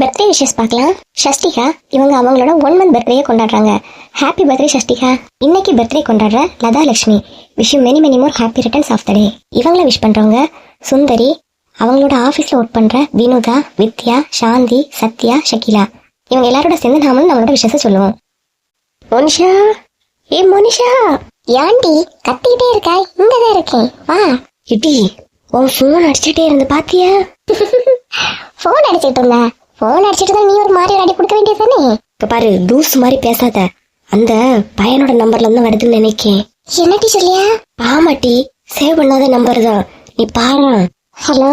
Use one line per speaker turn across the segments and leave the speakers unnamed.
Birthday wishes பார்க்கலாம். ஷஷ்டிகா இவங்க அவங்களோட ஒன் மந்த் பர்த்டே கொண்டாடுறாங்க. Happy birthday Shashtika. இன்னைக்கு பர்த்டே கொண்டாடுற Latha Lakshmi wish you many many more happy returns of the day இவங்கள விஷ் பண்ணுறவங்க சுந்தரி அவங்களோட ஆஃபீஸில் ஒர்க் பண்ணுற வினுதா வித்யா சாந்தி சத்யா ஷகிலா. இவங்க எல்லாரோட சேர்ந்து நாமளும் நம்மளோட விஷயத்தை சொல்லுவோம். மோனிஷா ஏ மோனிஷா ஏன்டி கத்திக்கிட்டே இருக்கா இங்கதான் இருக்கேன். வா. இடி உன் ஃபோன் அடிச்சுட்டே இருந்து பாத்தியா? ஃபோன் அடிச்சிட்டு இருந்தேன். ஃபோன் அடிச்சிட்டு தான் நீ ஒரு மாதிரி அடி கொடுக்க வேண்டியது தானே? இப்ப பாரு லூஸ் மாதிரி பேசாத. அந்த பையனோட நம்பர்ல இருந்து வருதுன்னு நினைக்கேன். என்னடி சொல்லியா? ஆமாட்டி சேவ் பண்ணாத நம்பர் தான். நீ பாரு. ஹலோ?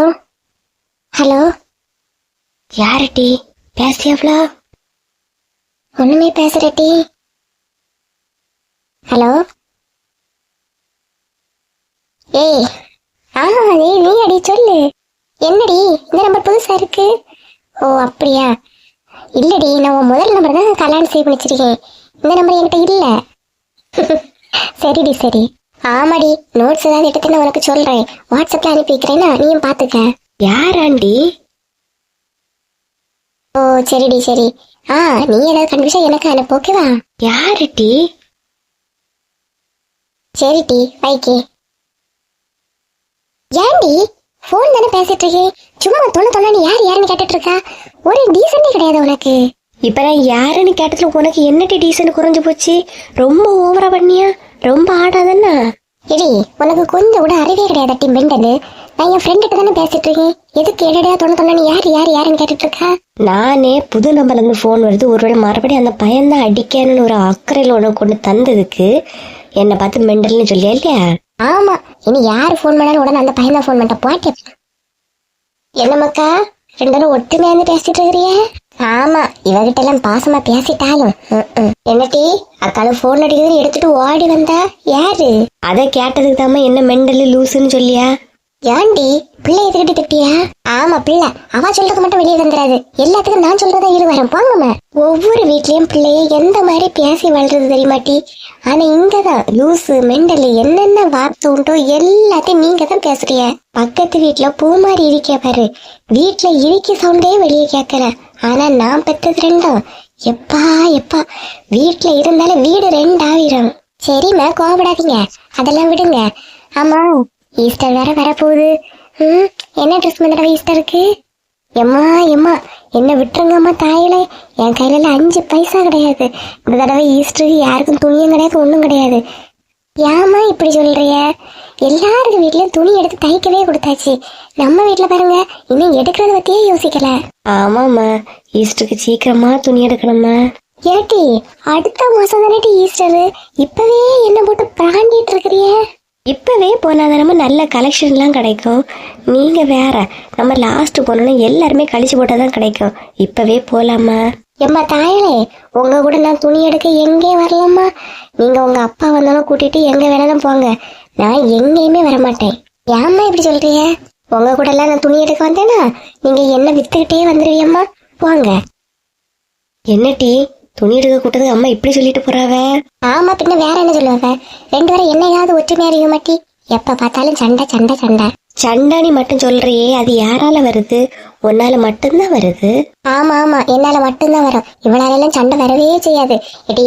ஹலோ? யாருட்டி பேசியாவ்ளா ஒண்ணுமே பேசுறட்டி ஹலோ? ஏய் ஆமா நீ நீ அடி சொல்லு. என்னடி இந்த நம்பர் புதுசா இருக்கு? ஓ அப்படியா? இல்லடி நான் உன் முதல் நம்பர் தான் கல்யாணம் சேவ் பண்ணி வச்சிருக்கேன் இந்த நம்பர் என்கிட்ட இல்ல. சரிடி சரி. ஆமாடி நோட்ஸ் ஏதாவது நான் உனக்கு சொல்றேன். வாட்ஸ்அப்ல அனுப்பி வைக்கிறேன்னா நீயும் பாத்துக்க. யாராண்டி? ஓ சரிடி சரி. ஆ நீ ஏதாவது கண்டுபிடிச்சா எனக்கு அனுப்பு ஓகேவா யாருடி? சரிடி வைக்கே ஏன்டி? ஃபோன் தானே பேசிட்டு இருக்கேன் சும்மா தொண்ணு தொண்ணு யார் யாருன்னு கேட்டுட்டு இருக்கா ஒரு டீசெண்டே கிடையாது உனக்கு. இப்ப நான் யாருன்னு கேட்டதுல உனக்கு என்னடி டீசென்ட் குறைஞ்சு போச்சு? ரொம்ப ஓவரா பண்ணியா? ரொம்ப ஆடாதன்னா? எடி உனக்கு கொஞ்சம் கூட அறிவே கிடையாது டீம் பெண்டது நான் என் ஃப்ரெண்டுகிட்ட தானே பேசிட்டு இருக்கேன் எதுக்கு என்னடா தொண்ணு தொண்ணு யார் யார் யாருன்னு கேட்டுட்டு இருக்கா நானே புது நம்பர்ல இருந்து ஃபோன் வருது. ஒருவேளை மறுபடியும் அந்த பையன் தான் அடிக்கணும்னு ஒரு அக்கறையில் உனக்கு கொண்டு தந்ததுக்கு என்னை பார்த்து மெண்டல்னு சொல்லியா இல்லையா? ஆமா இனி யார் ஃபோன் பண்ணாலும் உடனே அந்த பையன் ஃபோன் பண்ணிட்ட போட்டேன் என்னமாக்கா ரெண்டு பேரும் ஒத்துமையா இருந்து பேசிட்டு இருக்கிறியே ஆமா இவகிட்ட எல்லாம் பாசமா பேசிட்டாலும். என்னட்டி ம். போன் அடிக்குதுன்னு எடுத்துட்டு ஓடி வந்தா? யாரு? அதை கேட்டதுக்கு தாமா என்ன மெண்டல் லூசுன்னு சொல்லியா? ஏண்டி பிள்ளை எதுக்கிட்ட திட்டியா? ஆமா பிள்ளை. அவ சொல்றது மட்டும் வெளியே வந்துடாது எல்லாத்துக்கும் நான் சொல்றதா இருவரம் வரேன் போங்கம்மா ஒவ்வொரு வீட்லயும் பிள்ளைய எந்த மாதிரி பேசி வளர்றது தெரியுமாட்டி ஆனா இங்கதான் லூசு மெண்டல் என்னென்ன வார்த்தை உண்டோ எல்லாத்தையும் நீங்க தான் பேசுறீங்க. பக்கத்து வீட்டுல பூ மாதிரி இருக்க பாரு. வீட்டுல இறுக்கி சவுண்டே வெளியே கேட்கல ஆனா நான் பெத்தது ரெண்டும் எப்பா எப்பா. வீட்டுல இருந்தாலும் வீடு ரெண்டாயிரம். சரிம்மா கோவப்படாதீங்க. அதெல்லாம் விடுங்க. ஆமா ஈஸ்டர் வேற வரப்போகுது. ம் என்ன ட்ரெஸ் இந்த தடவை ஈஸ்டருக்கு எம்மா எம்மா என்ன விட்டுருங்கம்மா தாயிலே. என் கையில அஞ்சு பைசா கிடையாது. இந்த தடவை ஈஸ்டருக்கு யாருக்கும் துணியும் கிடையாது ஒன்றும் கிடையாது. ஏம்மா இப்படி சொல்றிய எல்லாருக்கும் வீட்லயும் துணி எடுத்து தைக்கவே கொடுத்தாச்சு. நம்ம வீட்ல பாருங்க இன்னும் எடுக்கிறத பத்தியே யோசிக்கல. ஆமாம்மா ஈஸ்டருக்கு சீக்கிரமா துணி எடுக்கணுமா ஏட்டி அடுத்த மாசம் தானே ஈஸ்டர் இப்பவே என்ன போட்டு பிராண்டிட்டு இருக்கிறிய இப்பவே போனாதானமா நல்ல கலெக்ஷன்லாம் கிடைக்கும். நீங்க வேற நம்ம லாஸ்ட் போனோம்னா எல்லாருமே கழிச்சு போட்டாதான் கிடைக்கும். இப்பவே போலாமா? எம்மா தாயலே உங்க கூட நான் துணி எடுக்க எங்கே வரலாமா? நீங்க உங்க அப்பா வந்தாலும் கூட்டிட்டு எங்க வேணாலும் போங்க. நான் எங்கேயுமே வரமாட்டேன். ஏம்மா இப்படி சொல்றீங்க? உங்க கூட எல்லாம் நான் துணி எடுக்க வந்தேனா நீங்க என்ன வித்துக்கிட்டே வந்துருவியம்மா? போங்க. என்ன டீ? துணி எடுக்க கூட்டது அம்மா இப்படி சொல்லிட்டு போறாவ? ஆமா பின்ன வேற என்ன சொல்லுவாங்க? ரெண்டு பேரும் என்னையாவது ஒற்றுமையா இருக்க மாட்டி எப்ப பார்த்தாலும் சண்டை சண்டை சண்டை. சண்டானி மட்டும் சொல்றியே அது யாரால வருது? உன்னால மட்டும்தான் வருது? ஆமா ஆமா என்னால மட்டும்தான் வரும். இவளால எல்லாம் சண்டை வரவே செய்யாது. எடி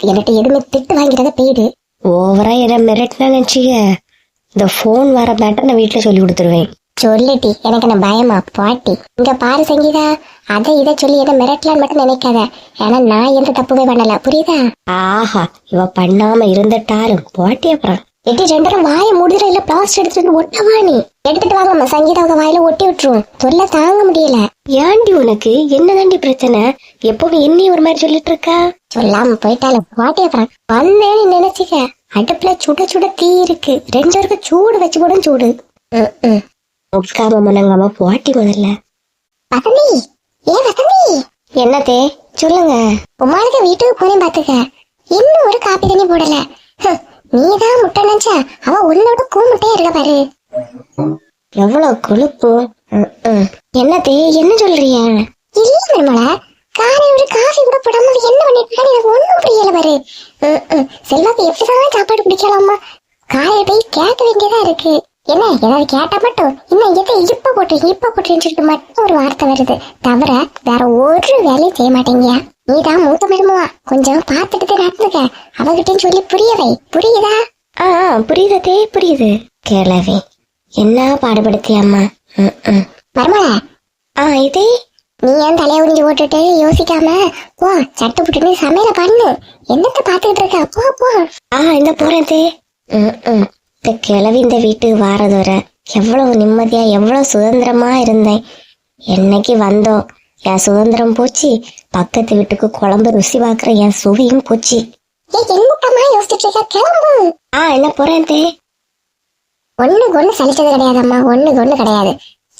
என்கிட்ட எதுவுமே திட்டு வாங்கிறத போயிடு. ஓவரா என்ன மிரட்டினா நினைச்சிக்க. இந்த போன் வர மேட்டர் நான் வீட்டுல சொல்லி கொடுத்துருவேன். சொல்லிட்டி எனக்கு என்ன பயமா? பாட்டி. இங்க பாரு சங்கீதா அதை இதை சொல்லி என்ன மிரட்டலான்னு மட்டும் நினைக்காத. ஏன்னா நான் எந்த தப்புமே பண்ணல. புரியுதா? ஆஹா இவ பண்ணாம இருந்துட்டாலும் போட்டி அப்புறம். எட்டி ரெண்டு பேரும் வாயை முடிஞ்சிட இல்ல பிளாஸ்டர் எடுத்துட்டு ஒட்டவா நீ? எடுத்துட்டு வாங்கம்மா சங்கீதாவுக்கு வாயில ஒட்டி விட்டுருவோம். சொல்ல தாங்க முடியல. ஏன்டி உனக்கு? என்னதாண்டி பிரச்சனை? எப்பவும் என்னையும் ஒரு மாதிரி சொல்லிட்டு இருக்கா? சொல்லாம போயிட்டாலும் பாட்டி அப்புறம். வந்தேன்னு நினைச்சுக்க. அடுப்புல சுட சுட தீ இருக்கு. ரெண்டு சூடு வச்சு போடும் சூடு. உட்காம முனங்காம போட்டி முதல்ல. வசந்தி ஏ வசந்தி? என்னத்தே சொல்லுங்க. உமாளுக்கு வீட்டுக்கு போனேன் பாத்துக்க இன்னும் ஒரு காப்பி தண்ணி போடல. நீதான் முட்டை நினைச்சா? அவ உன்னோட கூமுட்டையா இருக்க பாரு. எவ்வளவு கொழுப்பு. என்னத்தே என்ன சொல்றிய? இல்ல நிர்மலா காலை ஒரு காஃபி கூட போடாம என்ன பண்ணிட்டு எனக்கு ஒண்ணும் புரியல பாரு. செல்வாக்கு எப்படிதான் சாப்பாடு பிடிக்கலாமா காலையில போய் கேட்க வேண்டியதா இருக்கு. என்ன ஏதாவது கேட்டா மட்டும்? இன்னும் எதை இப்ப போட்டு இப்ப போட்டுன்னு சொல்லிட்டு மட்டும் ஒரு வார்த்தை வருது. தவிர வேற ஒரு வேலையும் செய்ய மாட்டேங்க நீதான் மூத்த மருமவா. கொஞ்சம் பார்த்துட்டு நடந்துக்க. அவகிட்டயும் சொல்லி புரிய வை. புரியுதா? ஆ புரியுதே புரியுது. கேளவி. என்ன பாடுபடுத்தி அம்மா? மருமல ஆ இதே? நீ ஏன் தலைய உறிஞ்சு போட்டுட்டு யோசிக்காம போ சட்டு புட்டுன்னு சமையல பண்ணு. என்னத்த பாத்துக்கிட்டு இருக்க? போ போ. ஆ இந்த போறேன் தே. இந்த கிழவி இந்த வீட்டுக்கு வாரது வர எவ்வளவு நிம்மதியா எவ்வளவு சுதந்திரமா இருந்தேன். என்னைக்கு வந்தோம் என் சுதந்திரம் போச்சு. பக்கத்து வீட்டுக்கு குழம்பு ருசி பாக்குற என் சுவையும் போச்சு. ஆ என்ன போறேன் தே. ஒண்ணுக்கு ஒண்ணு சலிச்சது கிடையாதம்மா ஒண்ணுக்கு ஒண்ணு கிடையாது.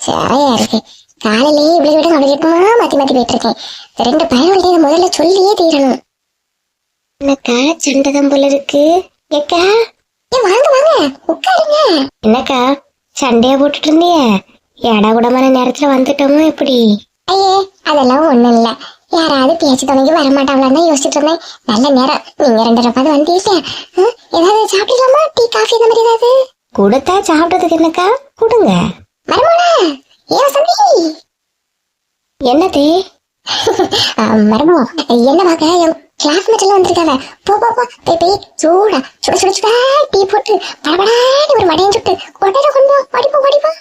சரியா இருக்கு. காலையிலேயே இவ்வளவு விட அவளுக்கு மாத்தி மாத்தி போயிட்டு இருக்கேன் ரெண்டு பயன்கள்ட்ட முதல்ல சொல்லியே தீரணும். என்னக்கா சண்டதம் போல இருக்கு. ஏக்கா ஏ வாங்க வாங்க உட்காருங்க. என்னக்கா சண்டையா போட்டுட்டு இருந்திய? ஏடா கூடமான நேரத்துல வந்துட்டோமோ எப்படி ஐயே அதெல்லாம் ஒண்ணும் இல்ல. யாராவது பேச்சு துணைக்கு வரமாட்டாங்களான்னு யோசிச்சுட்டு இருந்தேன். நல்ல நேரம். நீங்க ரெண்டு ரூபாய் வந்தீங்க ஏதாவது சாப்பிடலாமா? டீ காஃபி இந்த மாதிரி ஏதாவது? கொடுத்தா சாப்பிடுறதுக்கு என்னக்கா? கொடுங்க. மருமோனா ஏன் சந்தி என்னதே? மருமோ என்ன என் கிளாஸ்மேட் எல்லாம் வந்திருக்காங்க. போ போ போ. போய் போய் சூடா. சுட சுட சுடா. டீ போட்டு படபடான்னு ஒரு வடையும் சுட்டு உடனே கொண்டு வா. படிப்போம் படிப்போம்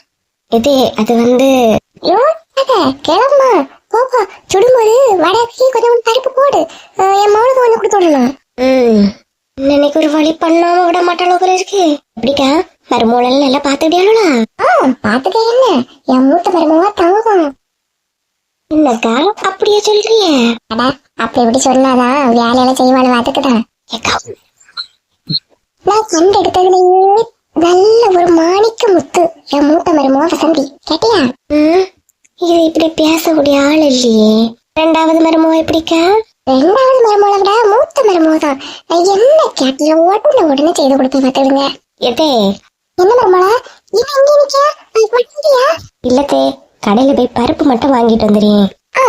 இது அது வந்து ஐயோ அத கிளம்பா போ போ. சுடும்போது வடைக்கு கொஞ்சம் பருப்பு போடு. என் மௌனுக்கு ஒண்ணு கொடுத்து விடணும். ம். இன்னைக்கு ஒரு வழி பண்ணாம விட மாட்டாளோ போல இருக்கு. எப்படிக்கா? மருமூலம் நல்லா பாத்துக்கிட்டியாளா ஆ பாத்துக்க என்ன? என் மூத்த மருமவா தங்கம் என்னக்கா அப்படியே சொல்றிய. அட அப்படி இப்படி சொன்னாதான் வேலையில செய்வாள் பாத்துக்கிட்டேன் நான் கண்டு எடுத்ததுலயே நல்ல ஒரு மாணிக்க முத்து. என் மூத்த மருமவா வசந்தி கேட்டியா? இது இப்படி பேசக்கூடிய ஆள் இல்லையே. ரெண்டாவது மருமவா எப்படிக்கா? ரெண்டாவது மருமகளை விட மூத்த மருமவ தான் நான் என்ன கேட்டல உடனே உடனே செய்து கொடுத்து பார்த்துடுங்க எதே என்ன மருமலா இவன் இங்கே நிக்கியா இல்லத்தே கடையில போய் பருப்பு மட்டும் வாங்கிட்டு வந்துடுறேன் ஆ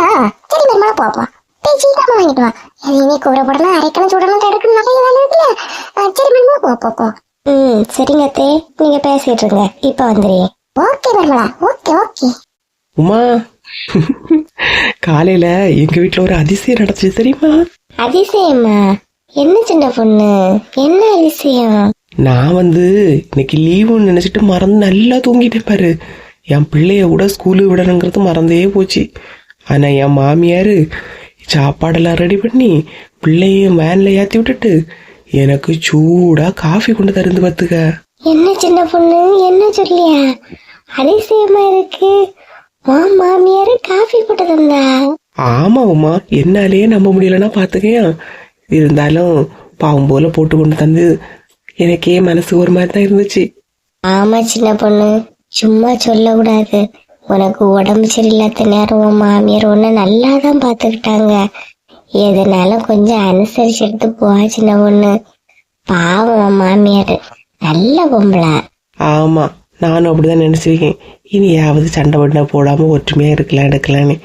சரி மருமலா போ போ. போய் சீக்கிரமா வாங்கிட்டு வா. இனி கூற போடணும் அரைக்கணும் சுடணும் தடுக்கணும் நிறைய வேலை இருக்குல்ல. ஆ, சரி மருமலா போ போ போ. ம் சரிங்க அத்தே. நீங்க பேசிட்டு இருங்க. இப்ப வந்துடுறேன் ஓகே ஓகே ஓகே.
உமா காலையில எங்க வீட்ல ஒரு அதிசயம் நடந்துச்சு தெரியுமா?
அதிசயமா? என்ன சின்ன பொண்ணு? என்ன அதிசயம்?
நான் வந்து இன்னைக்கு லீவுன்னு நினைச்சிட்டு மறந்து நல்லா தூங்கிட்டேன் பாரு. என் பிள்ளைய கூட ஸ்கூலுக்கு விடணுங்கிறது மறந்தே போச்சு. ஆனா என் மாமியார் சாப்பாடெல்லாம் ரெடி பண்ணி பிள்ளையும் வேன்ல ஏத்தி விட்டுட்டு எனக்கு சூடா காஃபி கொண்டு தருந்து பார்த்துக்க.
என்ன சின்ன பொண்ணு என்ன சொல்லியா? அதிசயமா இருக்கு. உன் மாமியாரு காஃபி போட்டு தந்தா?
ஆமா உமா என்னாலேயே நம்ப முடியலன்னா பாத்துக்கையா இருந்தாலும் பாவம் போல போட்டு கொண்டு தந்து எனக்கே மனசு ஒரு மாதிரி தான் இருந்துச்சு.
ஆமா சின்ன பொண்ணு சும்மா சொல்லக்கூடாது. உனக்கு உடம்பு சரியில்லாத நேரம் உன் மாமியார் உன்னை நல்லா தான் பார்த்துக்கிட்டாங்க. எதுனாலும் கொஞ்சம் அனுசரிச்சு எடுத்து போ சின்ன பொண்ணு. பாவம் உன் மாமியார். நல்ல பொம்பளை.
ஆமா நானும் அப்படிதான் நினைச்சிருக்கேன். இனியாவது சண்டை பண்டை போடாம ஒற்றுமையா இருக்கலாம் எடுக்கலான்னு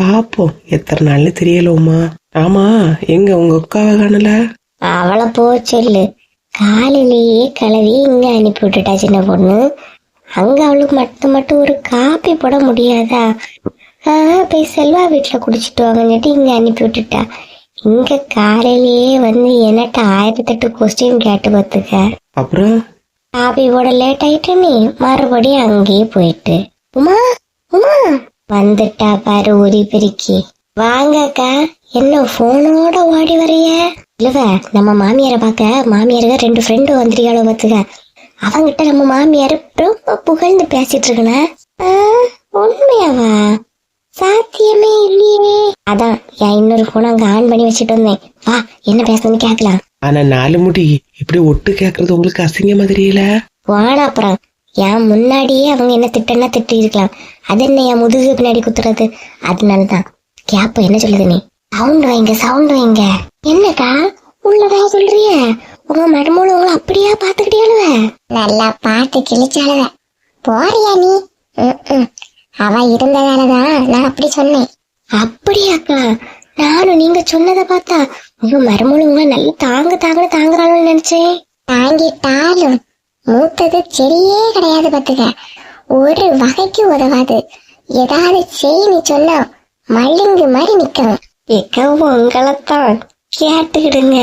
பாப்போம் எத்தனை நாள்னு தெரியல உமா ஆமா எங்க உங்க அக்காவை காணல?
அவளை போ சொல்லு. காலையிலேயே கிளவி இங்க அனுப்பி விட்டுட்டா சின்ன பொண்ணு. அங்க அவளுக்கு மட்டும் மட்டும் ஒரு காப்பி போட முடியாதா? போய் செல்வா வீட்டுல குடிச்சிட்டு வாங்கன்னுட்டு இங்க அனுப்பி விட்டுட்டா. இங்க காலையிலேயே வந்து என்னட்ட ஆயிரத்தெட்டு கொஸ்டின் கேட்டு பார்த்துக்க.
அப்புறம்?
காபி போட லேட் ஆயிட்டு நீ மறுபடியும் அங்கேயே போயிட்டு. உமா உமா. வந்துட்டா பாரு உரி பிரிக்கி. வாங்கக்கா என்ன போனோட ஓடி வரைய இல்லவ நம்ம மாமியாரை பார்க்க மாமியாருங்க ரெண்டு ஃப்ரெண்டு வந்துருக்காளோ பார்த்துக்க. அவங்கிட்ட நம்ம மாமியார் ரொம்ப புகழ்ந்து பேசிட்டு இருக்கனா உண்மையாவா? சாத்தியமே இல்லையே. அதான் என் இன்னொரு போன் அங்க ஆன் பண்ணி வச்சுட்டு வந்தேன். வா என்ன பேசுறதுன்னு கேட்கலாம்.
ஆனா நாலு முடி இப்படி ஒட்டு கேக்குறது உங்களுக்கு அசிங்கமா தெரியல
வாடா அப்புறம் என் முன்னாடியே அவங்க என்ன திட்டன்னா திட்டி இருக்கலாம் அது என்ன என் முதுகு பின்னாடி குத்துறது? அதனாலதான். கேப்ப என்ன சொல்லுது நீ? சவுண்ட் வைங்க சவுண்ட் வைங்க. என்னக்கா? உள்ளதா சொல்றிய? உங்க மருமூல உங்களை அப்படியா பாத்துக்கிட்டியாளுவ நல்லா பாத்து கிழிச்சாளுவ போறியா நீ? அவ இருந்ததாலதான் நான் அப்படி சொன்னேன். அப்படியாக்கா? நானும் நீங்க சொன்னதை பார்த்தா உங்க மருமூல உங்களை நல்லா தாங்க தாங்க தாங்குறாளுன்னு நினைச்சேன். தாங்கிட்டாலும் மூத்தது சரியே கிடையாது பாத்துக்க ஒரு வகைக்கு உதவாது. ஏதாவது செய்யு சொன்னா மல்லிங்கு மாதிரி நிக்கணும் எக்க உங்களைத்தான் கேட்டுக்கிடுங்க.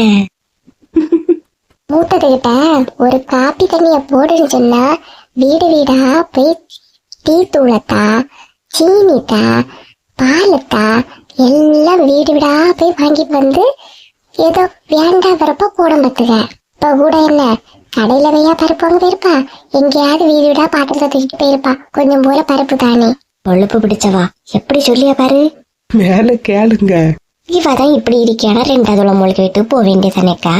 மூத்ததுகிட்ட ஒரு காப்பி தண்ணிய போடுன்னு சொன்னா வீடு வீடா போய் டீ தூளத்தா சீனித்தா பாலத்தா எல்லாம் வீடு வீடா போய் வாங்கிட்டு வந்து ஏதோ வேண்டாம் வரப்ப போட பத்துக இப்ப கூட என்ன கடையில வையா பருப்பு வாங்க போயிருப்பா? எங்கேயாவது வீடு வீடா பாத்திரத்தை தூக்கிட்டு போயிருப்பா. கொஞ்சம் போல பருப்பு தானே. கொழுப்பு பிடிச்சவா? எப்படி சொல்லியா பாரு?
மேல கேளுங்க.
இவதான் இப்படி இருக்கியானா ரெண்டாவது உள்ள மூலிகை விட்டு போக வேண்டியதானேக்கா?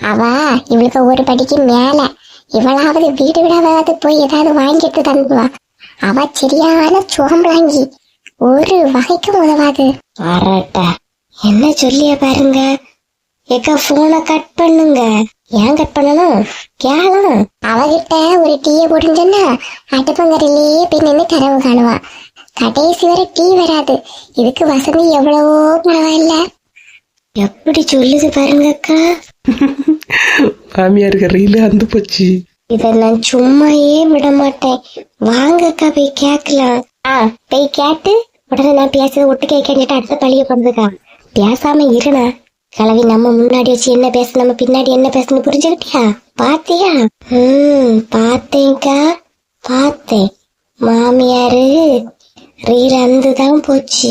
அவ இவளுக்கு ஒரு படிக்கு மேல. இவளாவது வீடு விடாவது போய் ஏதாவது வாங்கிட்டு தந்துவா அவ சரியான சோம்பலாங்கி ஒரு வகைக்கும் உதவாது. வரட்ட என்ன சொல்லிய பாருங்க? ஏக்கா போனை கட் பண்ணுங்க. ஏன் கட் பண்ணணும்? கேளும் அவகிட்ட ஒரு டீயை போட்டுன்னு அடுப்பங்கரையிலேயே போய் நின்று கனவு காணுவா. கடைசி வரை டீ வராது. இதுக்கு வசதி எவ்வளவோ பரவாயில்ல. எப்படி சொல்லுது பாருங்க அக்கா.
மாமியாருக்கு ரீலு அந்த போச்சு.
இத நான் சும்மாயே விட மாட்டேன் வாங்க அக்கா போய் கேட்கலாம். ஆ போய் கேட்டு உடனே நான் பேசுறது ஒட்டு கேட்கன்ட்டு அடுத்த பழிய போடுறதுக்கா பேசாம இருனா கிளவி நம்ம முன்னாடி வச்சு என்ன பேச நம்ம பின்னாடி என்ன பேசணும் புரிஞ்சுக்கிட்டியா? பாத்தியா? ம் பார்த்தேன்க்கா பார்த்தேன். மாமியாரு ரீல் தான் போச்சு.